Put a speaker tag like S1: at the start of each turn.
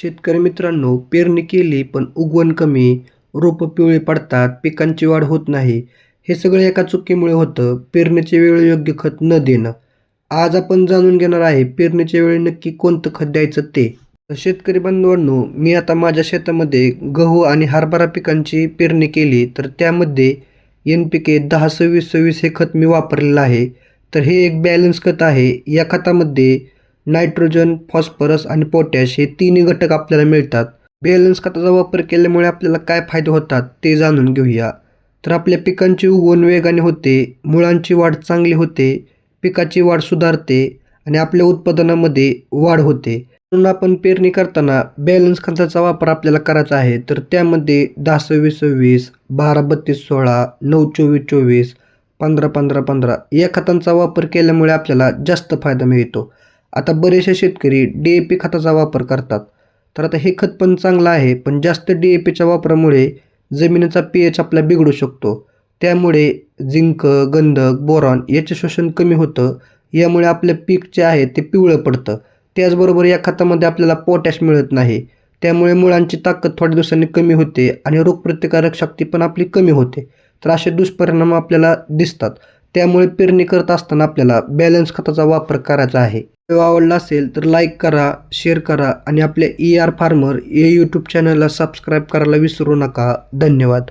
S1: शेतकरी मित्रांनो पेरणी केली पण उगवण कमी रोपं पिवळी पडतात पिकांची वाढ होत नाही. हे सगळं एका चुकीमुळे होतं. पेरणीच्या वेळी योग्य खत न देणं. आज आपण जाणून घेणार आहे पेरणीच्या वेळी नक्की कोणतं खत द्यायचं ते. शेतकरी बांधवांनो मी आता माझ्या शेतामध्ये गहू आणि हरभरा पिकांची पेरणी केली तर त्यामध्ये एन पी के दहा सव्वीस सव्वीस हे खत मी वापरलेलं आहे. तर हे एक बॅलन्स खत आहे. या खतामध्ये नायट्रोजन फॉस्फरस आणि पोटॅश हे तिन्ही घटक आपल्याला मिळतात. बॅलन्स खताचा वापर केल्यामुळे आपल्याला काय फायदे होतात ते जाणून घेऊया. तर आपल्या पिकांची उगवण वेगाने होते मुळांची वाढ चांगली होते पिकाची वाढ सुधारते आणि आपल्या उत्पादनामध्ये वाढ होते. म्हणून आपण पेरणी करताना बॅलन्स खताचा वापर आपल्याला करायचा आहे. तर त्यामध्ये दहा सव्वीस सव्वीस बारा बत्तीस सोळा नऊ चोवीस चोवीस पंधरा पंधरा पंधरा या खतांचा वापर केल्यामुळे आपल्याला जास्त फायदा मिळतो. आता बरेचसे शेतकरी डी ए पी खताचा वापर करतात. तर आता हे खत पण चांगलं आहे पण जास्त डी ए पीच्या वापरामुळे जमिनीचा पी एच आपला बिघडू शकतो. त्यामुळे झिंक गंधक बोरॉन याचे शोषण कमी होतं. यामुळे आपलं पीक जे आहे ते पिवळं पडतं. त्याचबरोबर या खतामध्ये आपल्याला पोटॅश मिळत नाही. त्यामुळे मुळांची ताकद थोड्या दिवसांनी कमी होते आणि रोगप्रतिकारक शक्ती पण आपली कमी होते. तर असे दुष्परिणाम आपल्याला दिसतात. त्यामुळे पेरणी करत असताना आपल्याला बॅलन्स खताचा वापर करायचा आहे. व्हिडिओ आवडला असेल तर लाईक करा शेअर करा आणि आपल्या ई आर फार्मर या यूट्यूब चॅनलला सबस्क्राईब करायला विसरू नका. धन्यवाद.